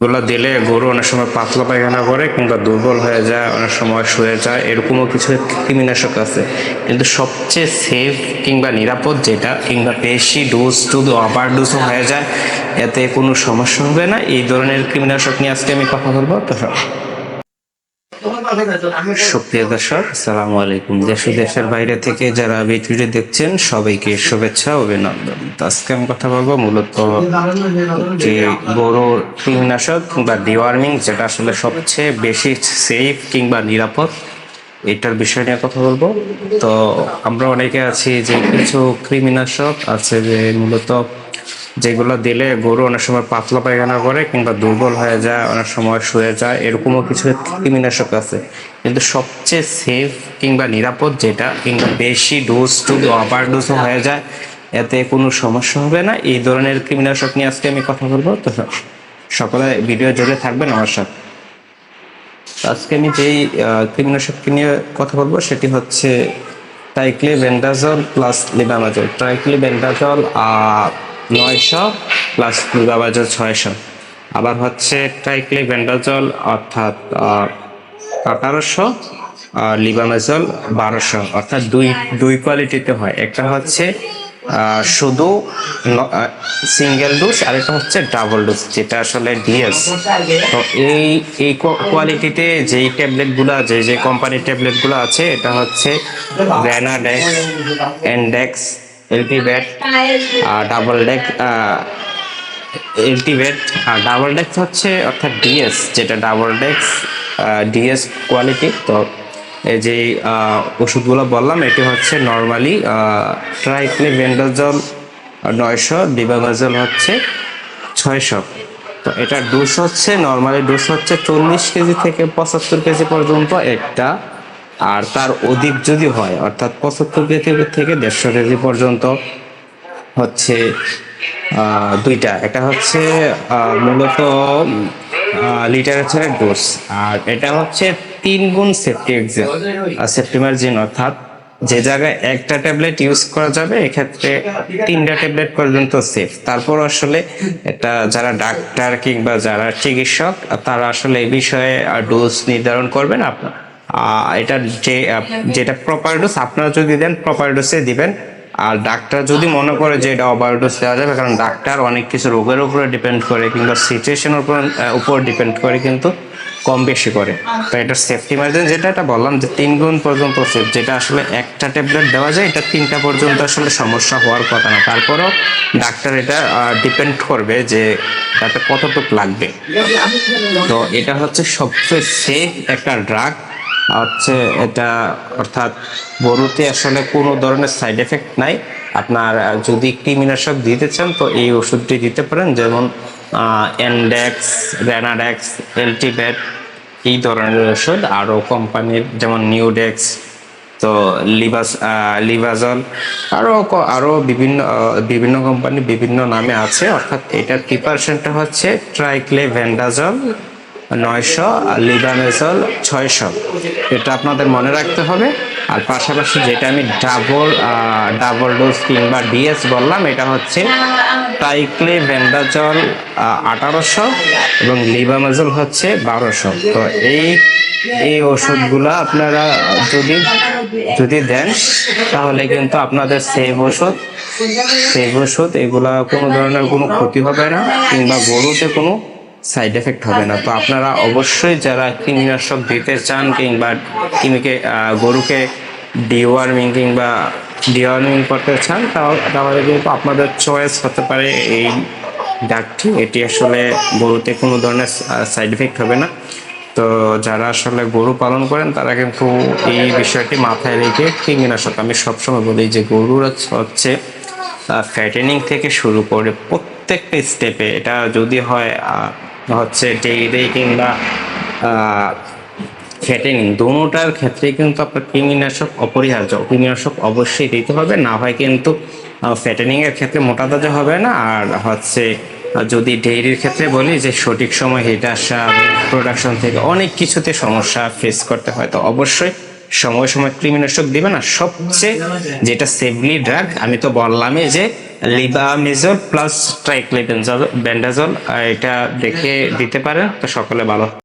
এগুলো দিলে গরু অনেক সময় পাতলা পায়খানা করে কিংবা দুর্বল হয়ে যায়, অনেক সময় শুয়ে যায়, এরকমও কিছু কৃমিনাশক আছে। কিন্তু সবচেয়ে সেফ কিংবা নিরাপদ যেটা, কিংবা বেশি ডোজ টু ওভার ডোজও হয়ে যায়, এতে কোনো সমস্যা হবে না। এই ধরনের কৃমিনাশক নিয়ে আজকে আমি কথা বলব। তো সুপ্রিয় দর্শক, আসসালামু আলাইকুম। দেশ দেশের বাইরে থেকে যারা ভিডিওটি দেখছেন, সবাইকে শুভেচ্ছা, অভিনন্দন। আজকে আমি কথা বলব মূলত যে বড় কৃমিনাশক বা ডিওয়ার্মিং, যেটা আসলে সবচেয়ে বেশি সেফ কিংবা নিরাপদ, এটার বিষয় নিয়ে কথা বলব। তো আমরা অনেকে আছি যে কিছু কৃমিনাশক আছে যে মূলত যেগুলো দিলে গরু অনেক সময় পাতলা পায়খানা করে কিংবা দুর্বল হয়ে যায় অনেক সময় শুয়ে যায় এরকমও কিছু কৃমিনাশক আছে। কিন্তু সবচেয়ে সেফ কিংবা নিরাপদ যেটা কিংবা বেশি ডোজ যদি ওভার ডোজও হয়ে যায় এতে কোনো সমস্যা হবে না। এই ধরনের কৃমিনাশক নিয়ে আজকে আমি কথা বলব। তো সকলে ভিডিও জুড়ে থাকবেন আমার সাথে। আজকে আমি যেই আহ, কৃমিনাশককে নিয়ে কথা বলব সেটি হচ্ছে ট্রাইক্লি বেন্ডাজল প্লাস লিবামাজল ট্রাইক্লি বেন্ডাজল নয়শো প্লাস লিবামাজল ছয়শো। আবার হচ্ছে ট্রাইক্লি বেন্ডাজল অর্থাৎ আঠারোশো লিবামাজল বারোশো। অর্থাৎ দুই দুই কোয়ালিটিতে হয়। একটা হচ্ছে শুধু সিঙ্গেল ডোজ, আর একটা হচ্ছে ডাবল ডোজ, যেটা আসলে ডিএস। তো এই এই কোয়ালিটিতে যেই ট্যাবলেটগুলো, যে যে কোম্পানির ট্যাবলেটগুলো আছে, এটা হচ্ছে গ্র্যানাডেক্স এন্ডেক্স এলটিভেট ডাবল ডেক এলটিভেট আর ডাবল ডেক্স হচ্ছে অর্থাৎ ডিএস যেটা ডাবল ডেক্স ডিএস কোয়ালিটি তো এই যে ওষুধগুলো বললাম, এটি হচ্ছে নর্মালি ট্রাইক্লি ভেন্ডাজল নয়শো ডিবামাজল হচ্ছে ছয়শো। তো এটার ডোজ হচ্ছে নর্মালি ডোজ হচ্ছে চল্লিশ কেজি থেকে পঁচাত্তর কেজি পর্যন্ত একটা আর তার অধিক যদি হয়, অর্থাৎ পঁচাত্তর থেকে দেড়শো কেজি পর্যন্ত হচ্ছে দুইটা। একটা হচ্ছে মূলত লিটারেচারের ডোজ আর এটা হচ্ছে তিন গুণ সেফটি এক্সাম সেফটি মার্জিন অর্থাৎ যে জায়গায় একটা ট্যাবলেট ইউজ করা যাবে, এক্ষেত্রে তিনটা ট্যাবলেট পর্যন্ত সেফ তারপর আসলে এটা যারা ডাক্তার কিংবা যারা চিকিৎসক, তারা আসলে এই বিষয়ে ডোজ নির্ধারণ করবেন আপনার। এটার যে যেটা প্রপার ডোজ আপনারা যদি দেন প্রপার ডোজে দিবেন। আর ডাক্তার যদি মনে করে যে এটা ওভারডোজ দেওয়া যাবে কারণ ডাক্তার অনেক কিছু রোগের উপরে ডিপেন্ড করে কিংবা সিচুয়েশনের উপর উপর ডিপেন্ড করে কিন্তু কম বেশি করে। তো এটার সেফটি মার্জিন যেটা এটা বললাম যে তিন গুণ পর্যন্ত সেফ যেটা আসলে একটা ট্যাবলেট দেওয়া যায় এটা তিনটা পর্যন্ত আসলে সমস্যা হওয়ার কথা না। তারপরও ডাক্তার এটা ডিপেন্ড করবে যে তাতে কতটুকু লাগবে। তো এটা হচ্ছে সবচেয়ে সেফ একটা ড্রাগ হচ্ছে এটা অর্থাৎ গরুতে আসলে কোনো ধরনের সাইড এফেক্ট নাই। আপনার যদি কৃমিনাশক দিতে চান, তো এই ওষুধটি দিতে পারেন। যেমন এনডেক্স রেনাডেক্স এলটিভেট এই ধরনের ওষুধ। আরও কোম্পানির, যেমন নিউডেক্স তো লিবাস লিভাজল আরও আরও বিভিন্ন বিভিন্ন কোম্পানি বিভিন্ন নামে আছে। অর্থাৎ এটার প্রিপারেশনটা হচ্ছে ট্রাইক্লে ভেন্ডাজল নয়শো আর লিবামেজল ছয়শো। এটা আপনাদের মনে রাখতে হবে। আর পাশাপাশি যেটা আমি ডাবল ডাবল ডোজ কিংবা ডিএস বললাম, এটা হচ্ছে টাইক্লে ভেন্ডাজল আঠারোশো এবং লিবামেজল হচ্ছে বারোশো। তো এই এই ওষুধগুলো আপনারা যদি যদি দেন, তাহলে কিন্তু আপনাদের সেভ ওষুধ। সেভ ওষুধ, এগুলা কোনো ধরনের কোনো ক্ষতি হবে না, কিংবা গরুতে কোনো সাইড এফেক্ট হবে না। তো আপনারা অবশ্যই যারা কৃমিনাশক দিতে চান কিংবা কৃমিকে গরুকে ডিওয়ার্মিং কিংবা ডিওয়ার্মিং করতে চান তাহলে কিন্তু আপনাদের চয়েস হতে পারে এই ডাকটি এটি আসলে গরুতে কোনো ধরনের সাইড এফেক্ট হবে না। তো যারা আসলে গরু পালন করেন তারা কিন্তু এই বিষয়টি মাথায় রেখে কৃমিনাশক আমি সবসময় বলি যে গরুর হচ্ছে ফ্যাটেনিং থেকে শুরু করে প্রত্যেকটা স্টেপে এটা যদি হয় হচ্ছে ডেইরি কিংবা ফ্যাটেনিং দুটার ক্ষেত্রে কিন্তু আপনার কৃমিনাশক অপরিহার্য। কৃমিনাশক অবশ্যই দিতে হবে, না হয় কিন্তু ফ্যাটেনিংয়ের ক্ষেত্রে মোটা তাজা হবে না। আর হচ্ছে যদি ডেইরির ক্ষেত্রে বলি যে সঠিক সময় হিট আসা প্রোডাকশন থেকে অনেক কিছুতে সমস্যা ফেস করতে হয়, তো অবশ্যই সময় সময় কৃমিনাশক দিবেন। না সবচেয়ে যেটা সেভলি ড্রাগ আমি তো বললামই যে লিবামেজল প্লাস ট্রাইক্লোবেনজাল ব্যান্ডাজল এটা দেখে দিতে পারেন তো সকলে ভালো।